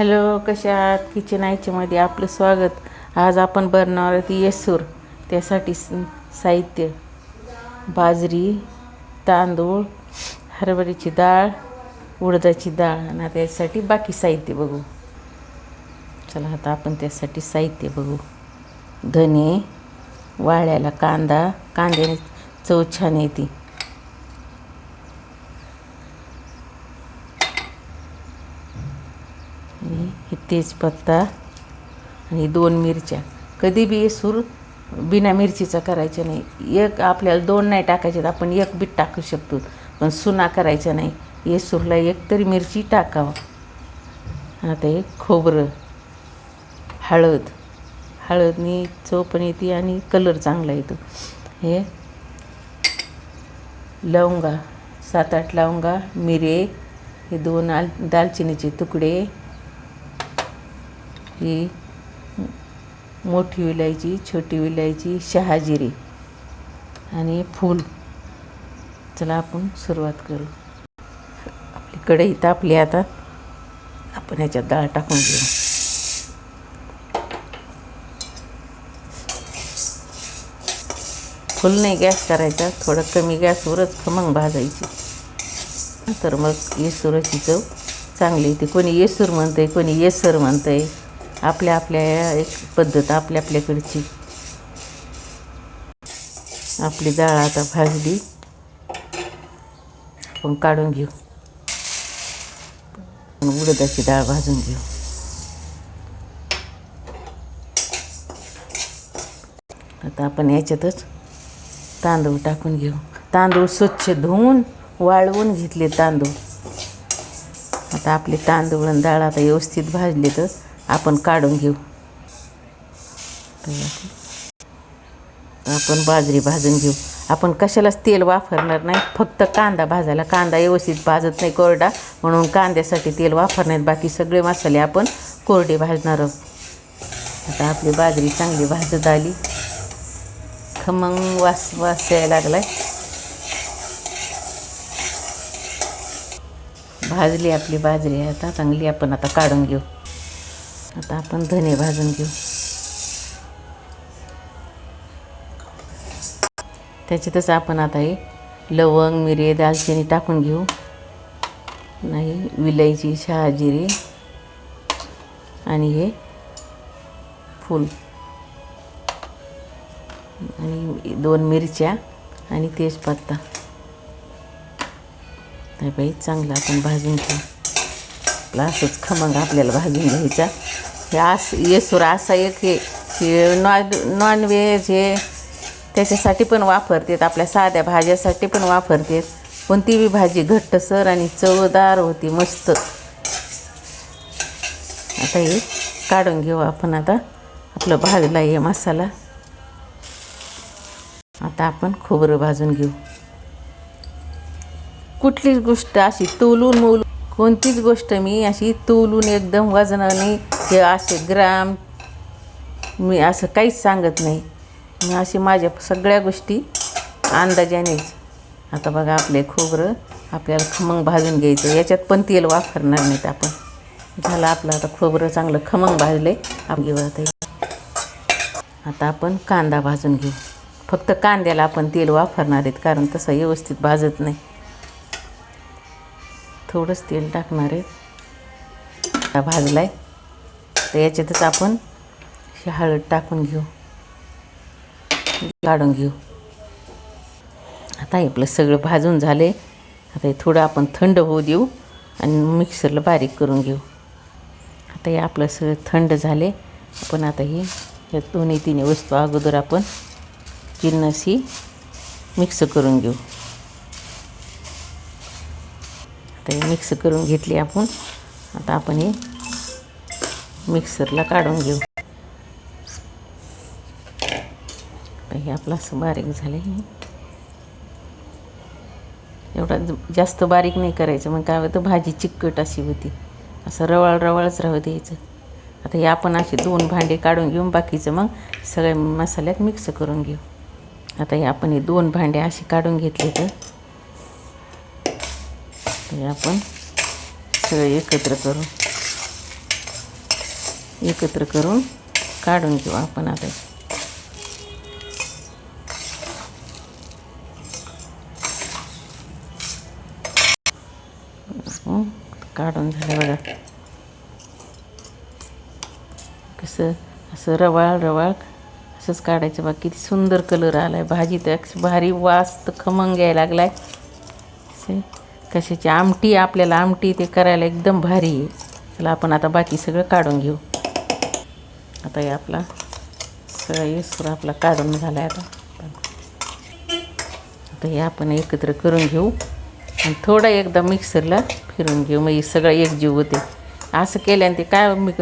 Hello कशा आहात? Kitchen आयच्यामध्ये आपलं स्वागत. आज आपण बनणार आहोत येसूर. त्यासाठी साहित्य. बाजरी तांदूळ हरभऱ्याची डाळ उडदाची डाळ. आणि त्यासाठी बाकी साहित्य बघू. चला आता आपण त्यासाठी साहित्य बघू. धने वाळ्याला कांदा. कांद्याने चव छान येते आणि हे तेजपत्ता आणि दोन मिरच्या. कधी बी सूर बिना मिरचीचा करायचा नाही. एक आपल्याला दोन नाही टाकायचे आपण एक बीट टाकू शकतो. पण सुना करायचा नाही. येसूरला एक तरी मिरची टाकावं. आता हे खोबरं हळद. हळदनी चव पण येते आणि कलर चांगला येतो. हे लवंगा सात आठ लवंगा मिरे हे दोन आल दालचिनीचे तुकडे ही मोठी विलायची छोटी विलायची शहाजिरी आणि फूल. चला आपण सुरुवात करू. आपली कढई तापली आता आपण ह्याच्यात डाळ टाकून घेऊ फुल नाही गॅस करायचा थोडं कमी गॅसवरच खमंग भाजायची. तर मग येसुराची चव चांगली येते. कोणी येसूर म्हणतंय कोणी येसर म्हणतंय. आपल्या आपल्या एक पद्धत आपल्या आपल्याकडची. आपली डाळ आता भाजली. आपण काढून घेऊ. उडदाची डाळ भाजून घेऊ. आता आपण याच्यातच तांदूळ टाकून घेऊ. तांदूळ स्वच्छ धुवून वाळवून घेतले तांदूळ. आता आपले तांदूळ आणि डाळ आता व्यवस्थित भाजले तर आपण काढून घेऊ. आपण बाजरी भाजून घेऊ. आपण कशालाच तेल वापरणार नाही. फक्त कांदा भाजायला. कांदा व्यवस्थित भाजत नाही कोरडा. म्हणून कांद्यासाठी तेल वापरण्यात बाकी सगळे मसाले आपण कोरडे भाजणार आहोत. आता आपली बाजरी चांगली भाजत आली. खमंग वास वास यायला लागलाय. भाजली आपली बाजरी. आता चांगली आपण आता काढून घेऊ. आता आपण धने भाजून घेऊ. त्याच्यातच आपण आता हे लवंग मिरे दालचिनी टाकून घेऊ. नाही विलायची शहाजिरी आणि हे फूल. आणि दोन मिरच्या आणि तेजपत्ता. नाही बाई चांगलं आपण भाजून घेऊ. आपला असंच खमंग आपल्याला भाजून घ्यायचा. हे आस येसूर असा एक हे हे नॉन नॉनव्हेज हे त्याच्यासाठी पण वापरतात आपल्या साध्या भाज्यासाठी पण वापरतात. कोणती बी भाजी घट्टसर आणि चवदार होती मस्त. आता हे काढून घेऊ आपण आता. आपलं भाजला हे मसाला. आता आपण खोबरं भाजून घेऊ. कुठलीच गोष्ट अशी तोलून मोलून कोणतीच गोष्ट मी अशी तोलून एकदम वजनाने हे असे ग्राम मी असं काहीच सांगत नाही. मी अशी माझ्या सगळ्या गोष्टी अंदाजानेच. आता बघा आपले खोबरं आपल्याला खमंग भाजून घ्यायचं याच्यात पण तेल वापरणार नाहीत आपण. झालं आपलं आता खोबरं चांगलं खमंग भाजले. आपण घेऊ आता आपण कांदा भाजून घेऊ. फक्त कांद्याला आपण तेल वापरणार आहेत कारण तसं व्यवस्थित भाजत नाही. थोडंच तेल टाकणार आहे. आता भाजला आहे तर याच्यातच आपण हळद टाकून घेऊ. काढून घेऊ. आता हे आपलं सगळं भाजून झाले आता हे थोडं आपण थंड होऊ देऊ आणि मिक्सरला बारीक करून घेऊ. आता हे आपलं सगळं थंड झाले आपण आता हे या दोन्ही तिन्ही वस्तू अगोदर आपण जिन्नस ही मिक्स करून घेऊ. आता हे मिक्स करून घेतली आपण. आता आपण हे मिक्सरला काढून घेऊ. हे आपलं असं बारीक झालं आहे एवढा जास्त बारीक नाही करायचं. मग काय होतं? भाजी चिकट अशी होती. असं रवाळ रवाळच राहू द्यायचं. आता हे आपण असे दोन भांडे काढून घेऊन बाकीचं मग सगळ्या मसाल्यात मिक्स करून घेऊ. आता हे आपण हे दोन भांडे असे काढून घेतले तर हे आपण सगळे एकत्र करू एकत्र करून काढून घेऊ आपण आता. काढून झालं बघा. कसं असं रवाळ रवाळ असंच काढायचं. बघा किती सुंदर कलर आला आहे भाजी तर भारी वास तर खमंग यायला लागला आहे कशाची आमटी आपल्याला आमटी ते करायला एकदम भारी आहे. चला आपण आता बाकी सगळं काढून घेऊ. आता हे आपला सगळा येसूर आपला काढून झाला आहे आता. आता हे आपण एकत्र करून घेऊ. आणि थोडं एकदा मिक्सरला फिरून घेऊ. मग हे सगळं एकजीव होते. असं केल्याने ते काय मी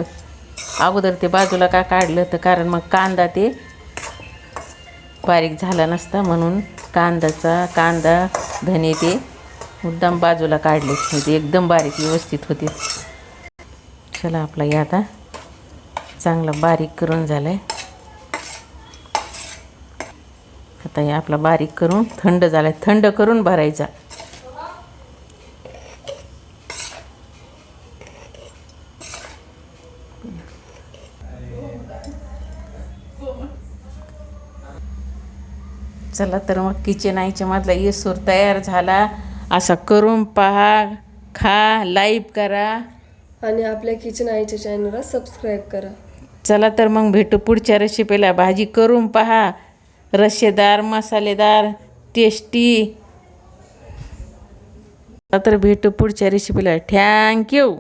अगोदर ते बाजूला का काढलं तर कारण मग कांदा ते बारीक झाला नसता म्हणून कांदाचा कांदा धने ते मुद्दाम बाजूला काढले. होते एकदम बारीक व्यवस्थित होते. चला आपला हे आता चांगला बारीक करून झालं आहे आता हे आपला बारीक करून थंड झाला आहे थंड करून भरायचा. चला तर मग किचन आईच्या मधला येसूर तयार झाला. असा करून पहा खा लाईव्ह करा. आणि आपल्या किचन आईच्या चॅनलला सबस्क्राईब करा. चला तर मग भेटू पुढच्या रेसिपीला. भाजी करून पहा. रस्सेदार मसालेदार टेस्टी. तर भेटू पुढच्या रेसिपीला. थँक्यू